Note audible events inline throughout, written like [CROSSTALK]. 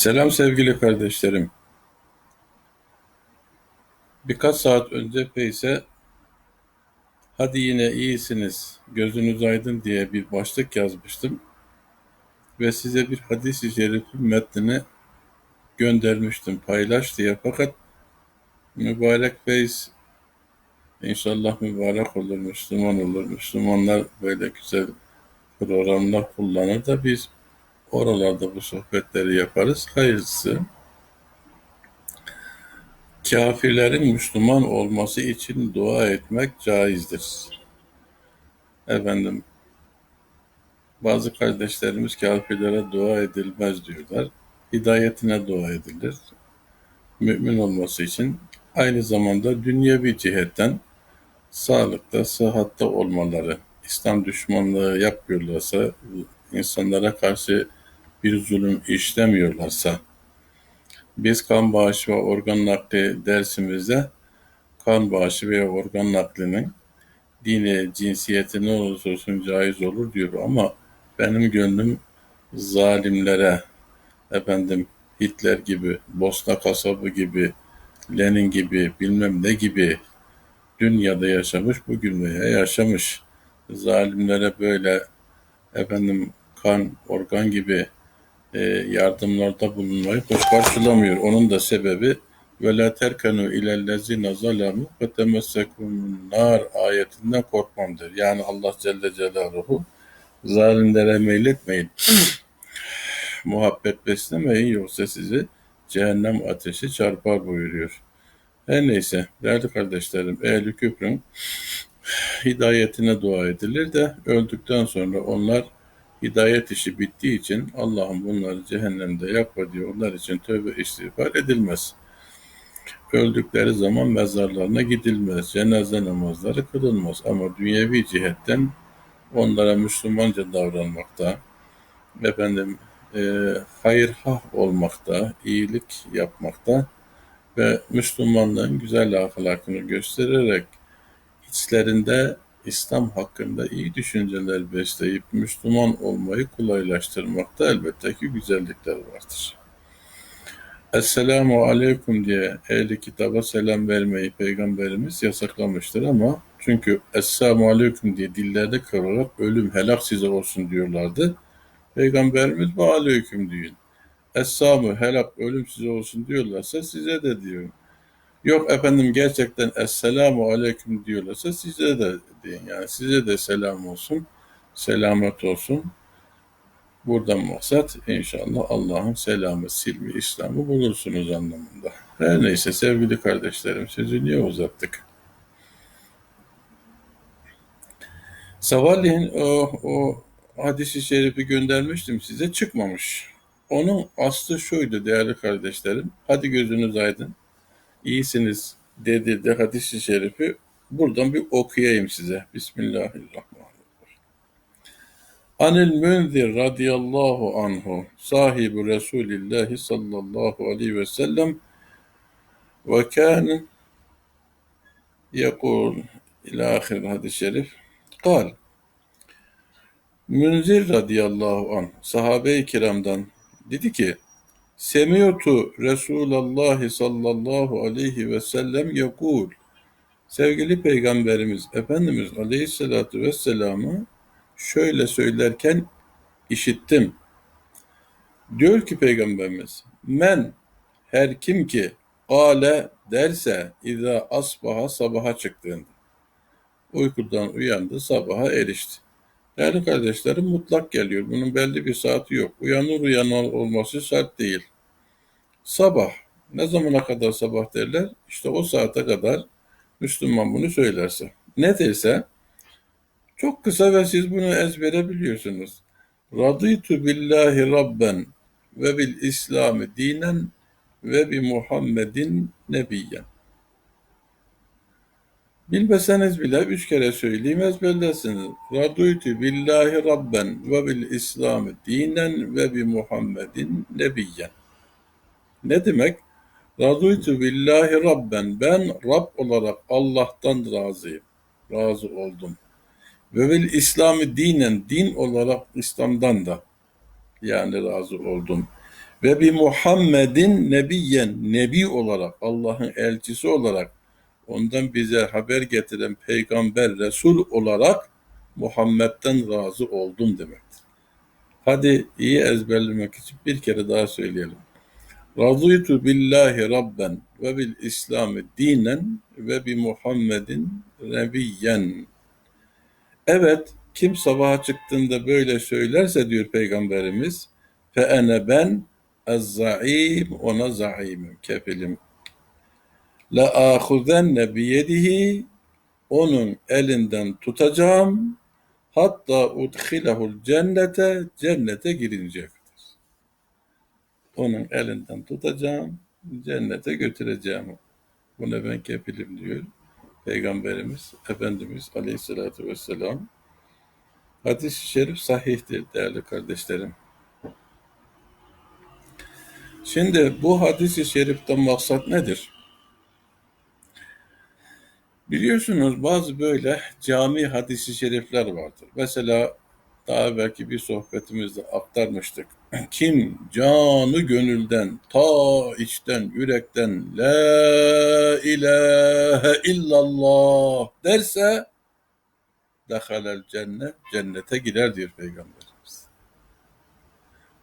Selam sevgili kardeşlerim. Birkaç saat önce Pace'e hadi yine iyisiniz, gözünüz aydın diye bir başlık yazmıştım. Ve size bir hadis-i şerifin metnini göndermiştim, paylaş diye. Fakat mübarek Pace inşallah mübarek olur, Müslüman olur. Müslümanlar böyle güzel programlar kullanır da biz oralarda bu sohbetleri yaparız. Hayırlısı. Kafirlerin Müslüman olması için dua etmek caizdir. Efendim, bazı kardeşlerimiz kafirlere dua edilmez diyorlar. Hidayetine dua edilir. Mümin olması için aynı zamanda dünyevi cihetten sağlıkta, sıhhatta olmaları, İslam düşmanlığı yapıyorlarsa, insanlara karşı bir zulüm işlemiyorlarsa, biz kan bağışı ve organ nakli dersimizde kan bağışı veya organ naklinin dini, cinsiyeti ne olursa olsun caiz olur diyor. Ama benim gönlüm zalimlere, efendim Hitler gibi, Bosna kasabı gibi, Lenin gibi, bilmem ne gibi dünyada yaşamış, bugün veya yaşamış zalimlere böyle efendim kan, organ gibi e, yardımlarda bulunmayı hoş karşılamıyor. Onun da sebebi ve la terkenu ilellezine zalemu ve temessekun nar ayetinden korkmamdır. Yani Allah Celle Celaluhu zalimlere meyletmeyin. [CLEARS THROAT] Muhabbet beslemeyin yoksa sizi cehennem ateşi çarpar buyuruyor. Her neyse değerli kardeşlerim ehli küfrün [SNIFFS] hidayetine dua edilir de öldükten sonra onlar hidayet işi bittiği için Allah'ım bunları cehennemde yakma diyor. Onlar için tövbe istiğfar edilmez. Öldükleri zaman mezarlarına gidilmez. Cenaze namazları kılınmaz. Ama dünyevi cihetten onlara Müslümanca davranmakta, efendim e, hayırhah olmakta, iyilik yapmakta ve Müslümanlığın güzel ahlakını göstererek içlerinde İslam hakkında iyi düşünceler besleyip Müslüman olmayı kolaylaştırmakta elbette ki güzellikler vardır. Esselamu aleyküm diye ehli kitaba selam vermeyi peygamberimiz yasaklamıştır ama çünkü Esselamu aleyküm diye dillerde kırarak ölüm helak size olsun diyorlardı. Peygamberimiz bu aleyküm diyor. Esselamu helak ölüm size olsun diyorlarsa size de diyor. Yok efendim gerçekten Esselamu Aleyküm diyorlarsa size de deyin. Yani size de selam olsun, selamet olsun. Buradan maksat inşallah Allah'ın selamı, silmi, İslam'ı bulursunuz anlamında. Her neyse sevgili kardeşlerim sizi niye uzattık? Sabahleyin o, o hadisi şerifi göndermiştim size çıkmamış. Onun aslı şuydu değerli kardeşlerim. Hadi gözünüz aydın iyisiniz dedi de hadis-i şerifi buradan bir okuyayım size. Bismillahirrahmanirrahim. Anil Münzir radıyallahu anhu sahibi Resulillahi sallallahu aleyhi ve sellem ve kâne yekul ila hadis-i şerif kal Münzir radıyallahu anh sahabe-i kiramdan dedi ki Semiyotu Resulallah sallallahu aleyhi ve sellem yakul. Sevgili Peygamberimiz Efendimiz aleyhissalatu vesselam'ı şöyle söylerken işittim. Diyor ki Peygamberimiz, men her kim ki ale derse iza asbaha sabaha çıktığında uykudan uyandı sabaha erişti. Değerli kardeşlerim mutlak geliyor. Bunun belli bir saati yok. Uyanır uyanır olması şart değil. Sabah. Ne zamana kadar sabah derler? İşte o saate kadar Müslüman bunu söylerse. Ne derse çok kısa ve siz bunu ezbere biliyorsunuz. Raditu billahi rabben ve bil İslami dinen ve bi Muhammedin nebiyyen. Bilmeseniz bile üç kere söyleyeyim ezberlersiniz. Raduytu billahi rabben ve bil İslami dinen ve bi Muhammedin nebiyyen. Ne demek? Raduytu billahi rabben. Ben Rab olarak Allah'tan razıyım. Razı oldum. Ve bil İslami dinen. Din olarak İslam'dan da yani razı oldum. ve bi Muhammedin nebiyen nebi olarak Allah'ın elçisi olarak ondan bize haber getiren peygamber Resul olarak Muhammed'den razı oldum demektir. Hadi iyi ezberlemek için bir kere daha söyleyelim. Razıytu billahi rabben ve bil İslami dinen ve bi Muhammedin nebiyyen. Evet, kim sabaha çıktığında böyle söylerse diyor Peygamberimiz, fe ene ben ez-zaim ona zaimim, kefilim. La ahuzenne biyedihi onun elinden tutacağım hatta udkhilehul cennete cennete girinceye kadar. Onun elinden tutacağım, cennete götüreceğim. Buna ben kefilim diyor Peygamberimiz Efendimiz Aleyhisselatü Vesselam. Hadis-i şerif sahihtir değerli kardeşlerim. Şimdi bu hadis-i şeriften maksat nedir? Biliyorsunuz bazı böyle cami hadisi şerifler vardır. Mesela daha belki bir sohbetimizde aktarmıştık. [CLEARS THROAT] Kim canı gönülden, ta içten, yürekten La ilahe illallah derse dehalel cennet, cennete girer diyor Peygamberimiz.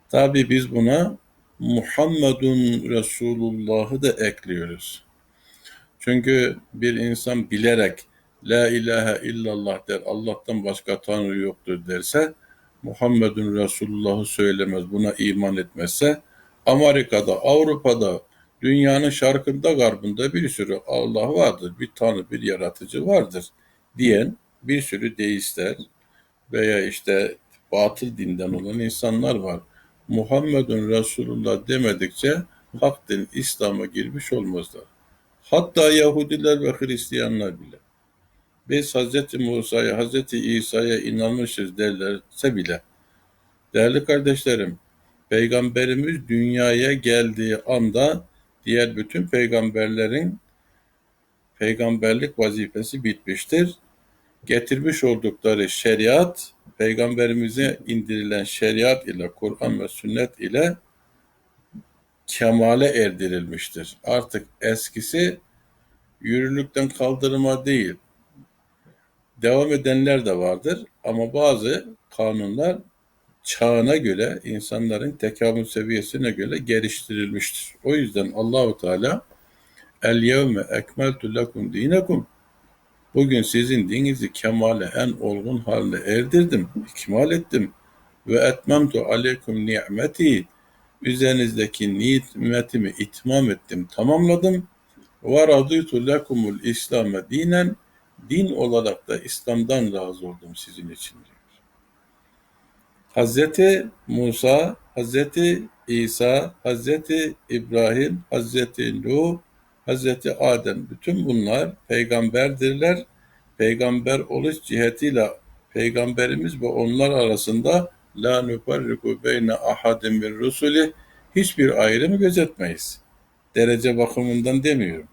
Tabi biz buna Muhammedun Resulullah'ı da ekliyoruz. Çünkü bir insan bilerek La ilahe illallah der, Allah'tan başka Tanrı yoktur derse, Muhammedun Resulullah'ı söylemez, buna iman etmezse, Amerika'da, Avrupa'da, dünyanın şarkında, garbında bir sürü Allah vardır, bir Tanrı, bir yaratıcı vardır diyen bir sürü deistler veya işte batıl dinden olan insanlar var. Muhammedun Resulullah demedikçe hak din İslam'a girmiş olmazlar. Hatta Yahudiler ve Hristiyanlar bile. Biz Hz. Musa'ya, Hz. İsa'ya inanmışız derlerse bile. Değerli kardeşlerim, Peygamberimiz dünyaya geldiği anda diğer bütün peygamberlerin peygamberlik vazifesi bitmiştir. Getirmiş oldukları şeriat, peygamberimize indirilen şeriat ile, Kur'an ve sünnet ile kemale erdirilmiştir. Artık eskisi yürürlükten kaldırma değil. Devam edenler de vardır ama bazı kanunlar çağına göre, insanların tekamül seviyesine göre geliştirilmiştir. O yüzden Allahu Teala El yevme ekmeltu lekum dinekum Bugün sizin dininizi kemale en olgun haline erdirdim, ikmal ettim. Ve etmemtu aleykum ni'meti üzerinizdeki nimetimi itmam ettim, tamamladım. Ve radıytu lekumul İslam'e dinen din olarak da İslam'dan razı oldum sizin için. Hazreti Musa, Hazreti İsa, Hazreti İbrahim, Hazreti Nuh, Hazreti Adem bütün bunlar peygamberdirler. Peygamber oluş cihetiyle peygamberimiz ve onlar arasında la nufarriku beyne ahadin min rusuli hiçbir ayrımı gözetmeyiz. Derece bakımından demiyorum.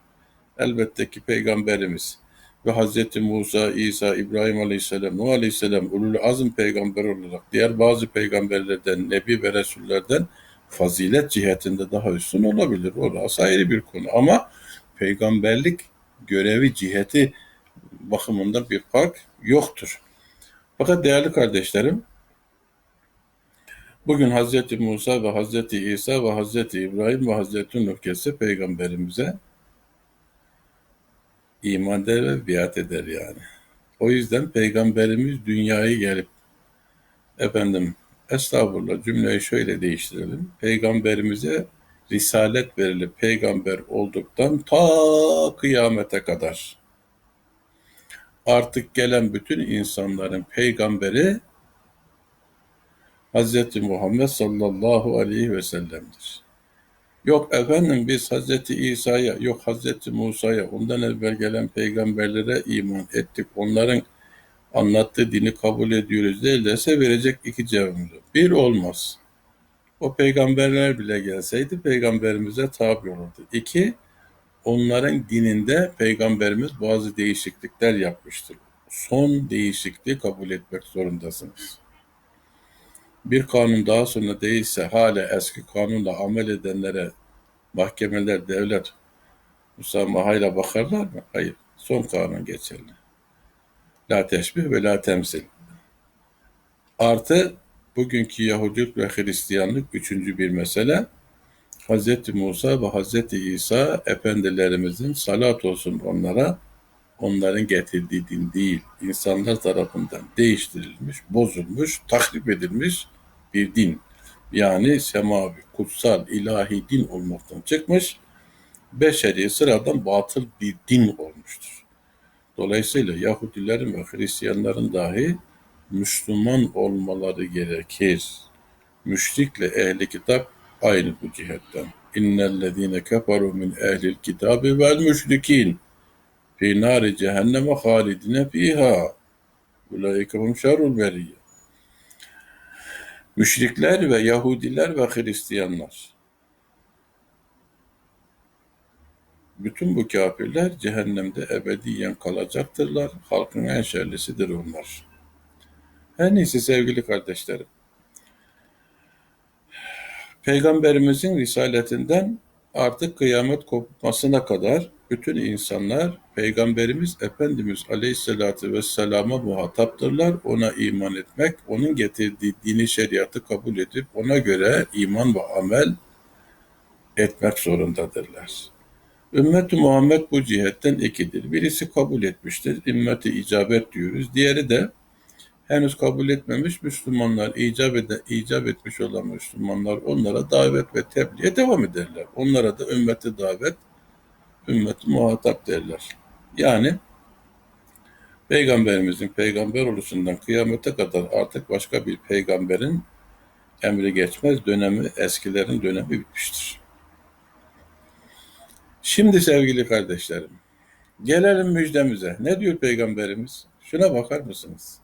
Elbette ki peygamberimiz ve Hz. Musa, İsa, İbrahim Aleyhisselam, Nuh Aleyhisselam ulul azm peygamber olarak diğer bazı peygamberlerden, nebi ve resullerden fazilet cihetinde daha üstün olabilir. Orası ayrı bir konu ama peygamberlik görevi ciheti bakımında bir fark yoktur. Fakat değerli kardeşlerim, bugün Hz. Musa ve Hz. İsa ve Hz. İbrahim ve Hz. Nuh gelse peygamberimize iman eder ve biat eder yani. O yüzden peygamberimiz dünyaya gelip efendim estağfurullah cümleyi şöyle değiştirelim. Peygamberimize risalet verilip peygamber olduktan ta kıyamete kadar artık gelen bütün insanların peygamberi Hz. Muhammed sallallahu aleyhi ve sellem'dir. Yok efendim biz Hz. İsa'ya, yok Hz. Musa'ya, ondan evvel gelen peygamberlere iman ettik. Onların anlattığı dini kabul ediyoruz değil derse verecek iki cevabımız. Bir olmaz. O peygamberler bile gelseydi peygamberimize tabi olurdu. İki, onların dininde peygamberimiz bazı değişiklikler yapmıştır. Son değişikliği kabul etmek zorundasınız. Bir kanun daha sonra değilse hala eski kanunla amel edenlere mahkemeler, devlet musamahayla bakarlar mı? Hayır. Son kanun geçerli. La teşbih ve la temsil. Artı bugünkü Yahudilik ve Hristiyanlık üçüncü bir mesele. Hz. Musa ve Hz. İsa efendilerimizin salat olsun onlara onların getirdiği din değil, insanlar tarafından değiştirilmiş, bozulmuş, tahrip edilmiş bir din. Yani semavi, kutsal, ilahi din olmaktan çıkmış, beşeri sıradan batıl bir din olmuştur. Dolayısıyla Yahudilerin ve Hristiyanların dahi Müslüman olmaları gerekir. Müşrikle ehli kitap aynı bu cihetten. İnnellezîne keferu min ehlil kitabi vel müşrikin fi nari cehenneme halidine fiha. Ulaike hum şerrul beriyye. Müşrikler ve Yahudiler ve Hristiyanlar. Bütün bu kafirler cehennemde ebediyen kalacaktırlar. Halkın en şerlisidir onlar. Her neyse sevgili kardeşlerim. Peygamberimizin risaletinden artık kıyamet kopmasına kadar bütün insanlar Peygamberimiz Efendimiz Aleyhisselatü Vesselam'a muhataptırlar. Ona iman etmek, onun getirdiği dini şeriatı kabul edip ona göre iman ve amel etmek zorundadırlar. Ümmet-i Muhammed bu cihetten ikidir. Birisi kabul etmiştir, ümmeti icabet diyoruz. Diğeri de henüz kabul etmemiş Müslümanlar, icap, ede, icap etmiş olan Müslümanlar onlara davet ve tebliğe devam ederler. Onlara da ümmeti davet, ümmeti muhatap derler. Yani Peygamberimizin peygamber oluşundan kıyamete kadar artık başka bir peygamberin emri geçmez dönemi, eskilerin dönemi bitmiştir. Şimdi sevgili kardeşlerim, gelelim müjdemize. Ne diyor Peygamberimiz? Şuna bakar mısınız?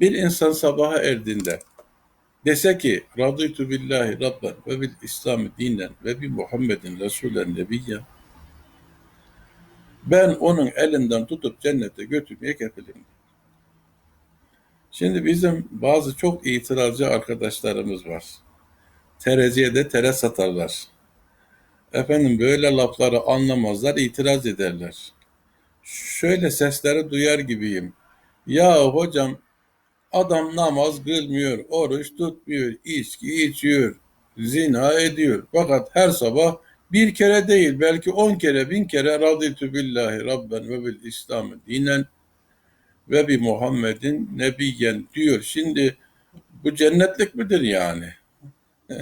Bir insan sabaha erdiğinde dese ki radıytu billahi rabben ve bil İslam'ı dinen ve bi Muhammedin Resulen nebiyyen ben onun elinden tutup cennete götürmeye kefilim. Şimdi bizim bazı çok itirazcı arkadaşlarımız var. Tereziye de tere satarlar. Efendim böyle lafları anlamazlar, itiraz ederler. Şöyle sesleri duyar gibiyim. Ya hocam adam namaz kılmıyor, oruç tutmuyor, içki içiyor, zina ediyor. Fakat her sabah bir kere değil belki on kere bin kere radıytü billahi rabben ve bil İslam'ı dinen ve bir Muhammed'in nebiyen diyor. Şimdi bu cennetlik midir yani? [LAUGHS]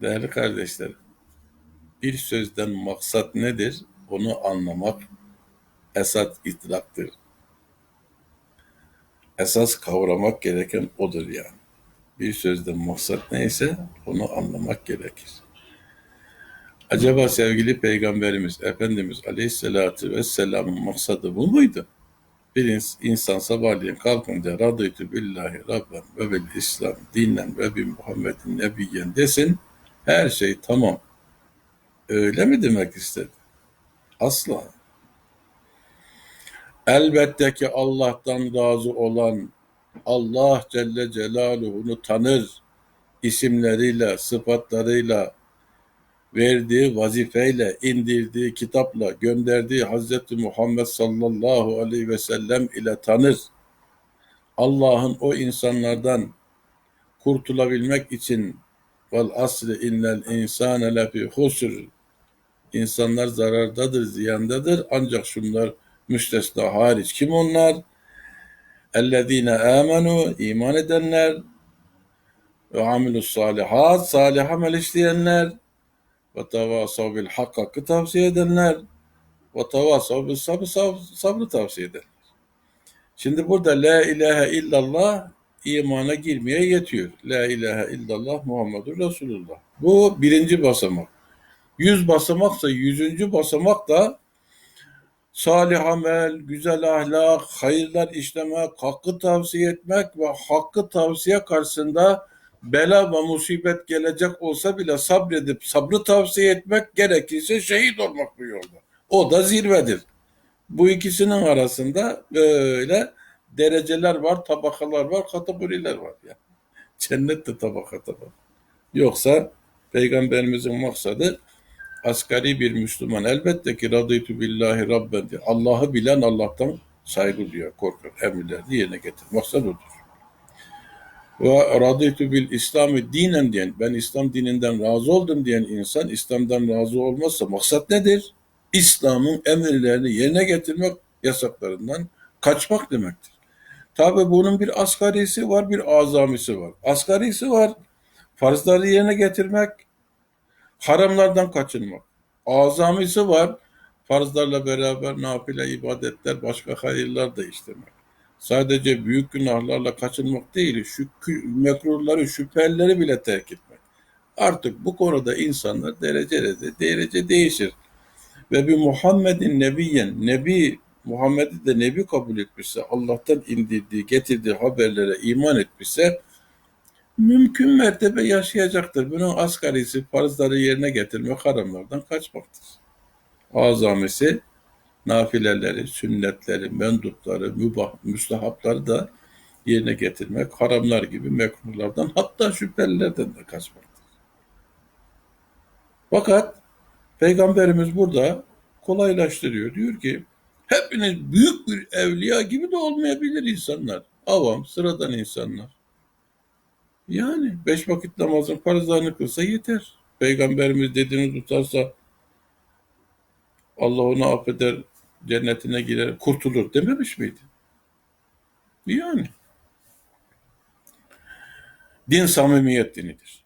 Değerli kardeşler, bir sözden maksat nedir? Onu anlamak esas itlaktır. Esas kavramak gereken odur yani. Bir sözden maksat neyse onu anlamak gerekir. Acaba sevgili Peygamberimiz Efendimiz Aleyhisselatü Vesselam'ın maksadı bu muydu? Bir insan sabahleyin kalkınca radıytü billahi rabben ve bil İslam dinen ve bi Muhammedin nebiyyen desin her şey tamam. Öyle mi demek istedi? Asla. Elbette ki Allah'tan razı olan Allah Celle Celaluhu'nu tanır, isimleriyle, sıfatlarıyla, verdiği vazifeyle, indirdiği kitapla, gönderdiği Hazreti Muhammed sallallahu aleyhi ve sellem ile tanır. Allah'ın o insanlardan kurtulabilmek için vel asri innel insane lefi husr İnsanlar zarardadır, ziyandadır. Ancak şunlar müstesna hariç. Kim onlar? Ellezine amenu iman edenler ve amilus salihat salih amel işleyenler ve tavasav bil hak hakkı tavsiye edenler ve tavasav bil sabr sabrı tavsiye edenler. Şimdi burada la ilahe illallah imana girmeye yetiyor. La ilahe illallah Muhammedur Resulullah. Bu birinci basamak. Yüz basamaksa yüzüncü basamak da salih amel, güzel ahlak, hayırlar işlemek, hakkı tavsiye etmek ve hakkı tavsiye karşısında bela ve musibet gelecek olsa bile sabredip sabrı tavsiye etmek gerekirse şehit olmak bu yolda. O da zirvedir. Bu ikisinin arasında böyle dereceler var, tabakalar var, kategoriler var. Yani. Cennette tabakata var. Yoksa Peygamberimizin maksadı asgari bir Müslüman elbette ki radıytu billahi rabben diye. Allah'ı bilen Allah'tan saygı duyar, korkar, emirlerini yerine getirir. Maksat odur. Ve radıytu bil İslam'ı dinen diyen, ben İslam dininden razı oldum diyen insan İslam'dan razı olmazsa maksat nedir? İslam'ın emirlerini yerine getirmek, yasaklarından kaçmak demektir. Tabi bunun bir asgarisi var, bir azamisi var. Asgarisi var, farzları yerine getirmek, haramlardan kaçınmak. Azamisi var, farzlarla beraber nafile ibadetler, başka hayırlar da işlemek. Sadece büyük günahlarla kaçınmak değil, şu mekruhları, şüpheleri bile terk etmek. Artık bu konuda insanlar derece derece, derece değişir. Ve bir Muhammed'in nebiyen, nebi, Muhammed'i de nebi kabul etmişse, Allah'tan indirdiği, getirdiği haberlere iman etmişse, mümkün mertebe yaşayacaktır. Bunun asgarisi farzları yerine getirmek, haramlardan kaçmaktır. Azamesi nafileleri, sünnetleri, mendupları, mübah, müstahapları da yerine getirmek, haramlar gibi mekruhlardan hatta şüphelilerden de kaçmaktır. Fakat Peygamberimiz burada kolaylaştırıyor. Diyor ki hepiniz büyük bir evliya gibi de olmayabilir insanlar. Avam, sıradan insanlar. Yani beş vakit namazın farzlarını kılsa yeter. Peygamberimiz dediğini tutarsa Allah onu affeder, cennetine girer, kurtulur dememiş miydi? Yani. Din samimiyet dinidir.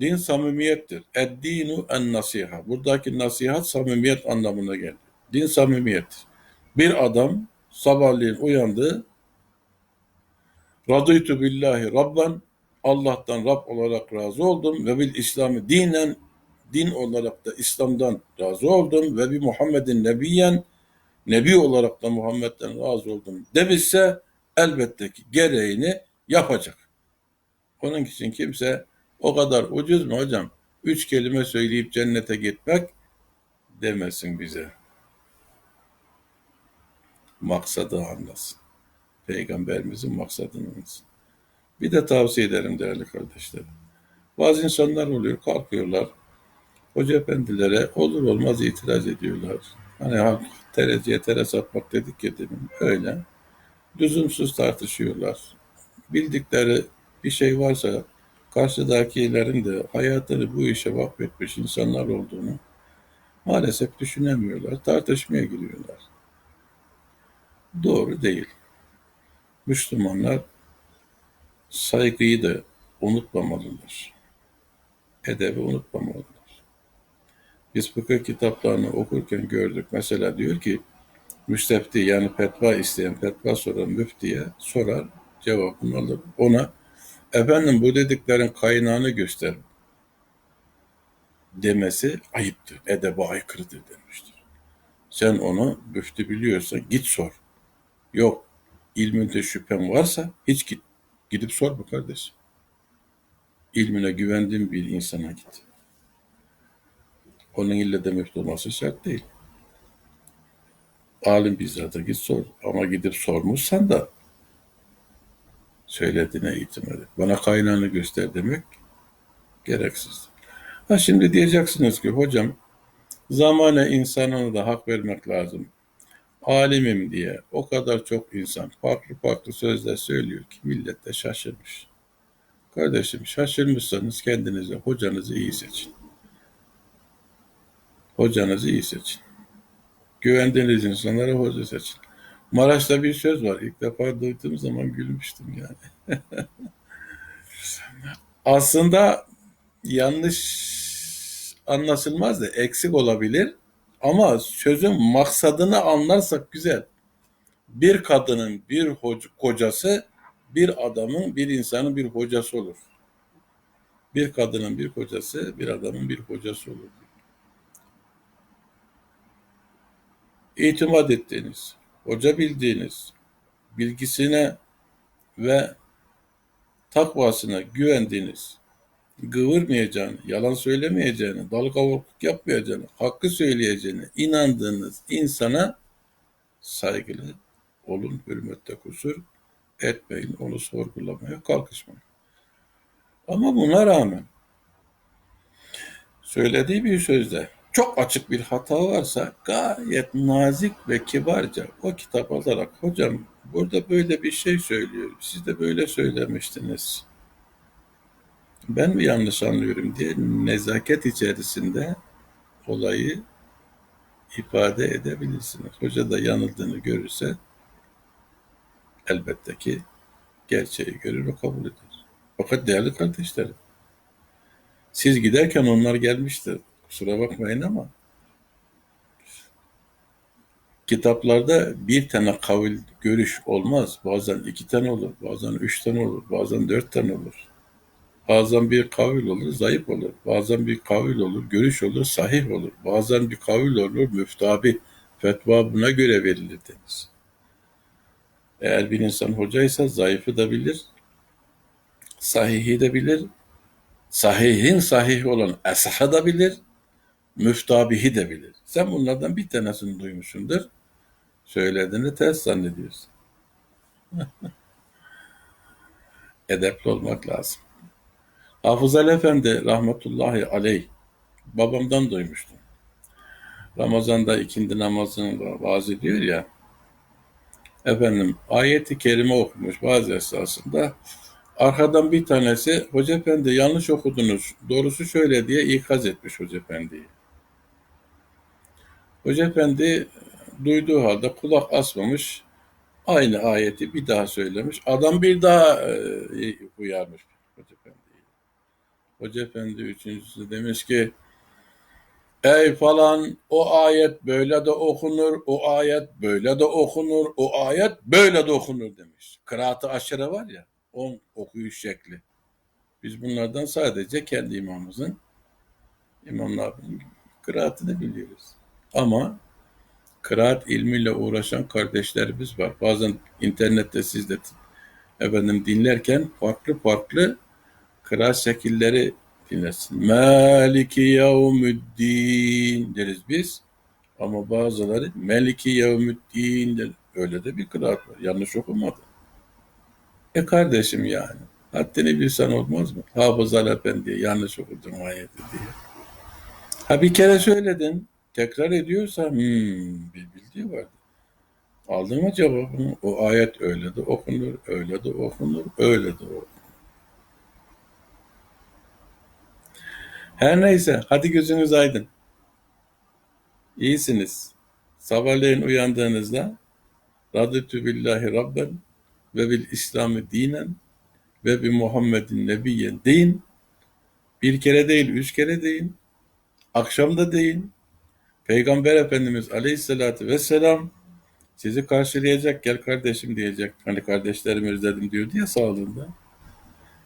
Din samimiyettir. Eddinu en nasiha. Buradaki nasihat samimiyet anlamına geldi. Din samimiyettir. Bir adam sabahleyin uyandı. Radıytu billahi rabban. Allah'tan Rab olarak razı oldum ve bil İslam'ı dinen din olarak da İslam'dan razı oldum ve bir Muhammed'in nebiyen nebi olarak da Muhammed'den razı oldum demişse elbette ki gereğini yapacak. Onun için kimse o kadar ucuz mu hocam? Üç kelime söyleyip cennete gitmek demesin bize. Maksadı anlasın. Peygamberimizin maksadını anlasın. Bir de tavsiye ederim değerli kardeşlerim. Bazı insanlar oluyor, kalkıyorlar. Hoca efendilere olur olmaz itiraz ediyorlar. Hani halk tereciye tere satmak dedik ya demin. Öyle. Lüzumsuz tartışıyorlar. Bildikleri bir şey varsa karşıdakilerin de hayatını bu işe vakfetmiş insanlar olduğunu maalesef düşünemiyorlar. Tartışmaya giriyorlar. Doğru değil. Müslümanlar saygıyı da unutmamalılar. Edebi unutmamalılar. Biz fıkıh kitaplarını okurken gördük. Mesela diyor ki müstefti yani fetva isteyen, fetva soran müftiye sorar, cevabını alır. Ona efendim bu dediklerin kaynağını göster demesi ayıptır. Edebe aykırıdır demiştir. Sen onu müftü biliyorsan git sor. Yok ilminde şüphen varsa hiç git. Gidip sor bu kardeşim. İlmine güvendiğin bir insana git. Onun ille de müftü olması şart değil. Alim bizzata git sor. Ama gidip sormuşsan da söylediğine itimat. Bana kaynağını göster demek gereksiz. Ha şimdi diyeceksiniz ki hocam zamane insanına da hak vermek lazım. Alimim diye o kadar çok insan farklı farklı sözler söylüyor ki millet de şaşırmış. Kardeşim şaşırmışsanız kendinize hocanızı iyi seçin. Hocanızı iyi seçin. Güvendiğiniz insanlara hoca seçin. Maraş'ta bir söz var. İlk defa duyduğum zaman gülmüştüm yani. [LAUGHS] Aslında yanlış anlaşılmaz da eksik olabilir. Ama sözün maksadını anlarsak güzel. Bir kadının bir kocası bir adamın, bir insanın bir hocası olur. Bir kadının bir kocası, bir adamın bir hocası olur. İtimat ettiğiniz, hoca bildiğiniz, bilgisine ve takvasına güvendiğiniz, kıvırmayacağını, yalan söylemeyeceğini, dal kavukluk yapmayacağını, hakkı söyleyeceğini inandığınız insana saygılı olun, hürmette kusur etmeyin, onu sorgulamaya kalkışmayın. Ama buna rağmen söylediği bir sözde çok açık bir hata varsa gayet nazik ve kibarca o kitap alarak hocam burada böyle bir şey söylüyor. Siz de böyle söylemiştiniz. Ben mi yanlış anlıyorum diye nezaket içerisinde olayı ifade edebilirsiniz. Hoca da yanıldığını görürse elbette ki gerçeği görür ve kabul eder. Fakat değerli kardeşlerim, siz giderken onlar gelmişti. Kusura bakmayın ama kitaplarda bir tane kavil görüş olmaz. Bazen iki tane olur, bazen üç tane olur, bazen dört tane olur. Bazen bir kavil olur, zayıf olur. Bazen bir kavil olur, görüş olur, sahih olur. Bazen bir kavil olur, müftabi. Fetva buna göre verilir deniz. Eğer bir insan hocaysa zayıfı da bilir, sahihi de bilir, sahihin sahih olan esahı da bilir, müftabihi de bilir. Sen bunlardan bir tanesini duymuşsundur, söylediğini ters zannediyorsun. [LAUGHS] Edepli olmak lazım. Hafız Efendi rahmetullahi aleyh babamdan duymuştum. Ramazan'da ikindi namazını vaaz ediyor ya, efendim ayeti kerime okumuş bazı esasında. Arkadan bir tanesi Hoca Efendi yanlış okudunuz, doğrusu şöyle diye ikaz etmiş Hoca Efendi'yi. Hoca Efendi duyduğu halde kulak asmamış, aynı ayeti bir daha söylemiş. Adam bir daha e, uyarmış. Hoca Efendi üçüncüsü demiş ki, Ey falan o ayet böyle de okunur, o ayet böyle de okunur, o ayet böyle de okunur demiş. Kıraat-ı aşire var ya, on okuyuş şekli. Biz bunlardan sadece kendi imamımızın, İmam Nabi'nin kıraatını biliyoruz. Ama kıraat ilmiyle uğraşan kardeşlerimiz var. Bazen internette siz de efendim dinlerken farklı farklı kıraat şekilleri dinlesin. Maliki yevmüddin deriz biz. Ama bazıları Meliki yevmüddin der. Öyle de bir kıraat var. Yanlış okumadı. E kardeşim yani. Haddini bilsen olmaz mı? Hafız Efendi'ye yanlış okudun ayeti diye. Ha bir kere söyledin. Tekrar ediyorsa hmm, bir bildiği vardı. Aldın mı cevabını? O ayet öyle de okunur, öyle de okunur, öyle de okunur. Her neyse, hadi gözünüz aydın. İyisiniz. Sabahleyin uyandığınızda Raditü billahi rabben ve bil İslam'ı dinen ve bi Muhammedin nebiyyen deyin. Bir kere değil, üç kere deyin. Akşam da deyin. Peygamber Efendimiz Aleyhisselatü Vesselam sizi karşılayacak, gel kardeşim diyecek. Hani kardeşlerimi özledim diyordu ya sağlığında.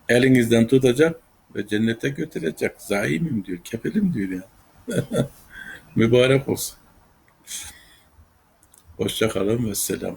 Elinizden tutacak ve cennete götürecek. Zaimim diyor, kefilim diyor ya. [LAUGHS] Mübarek olsun. Hoşça kalın ve selam.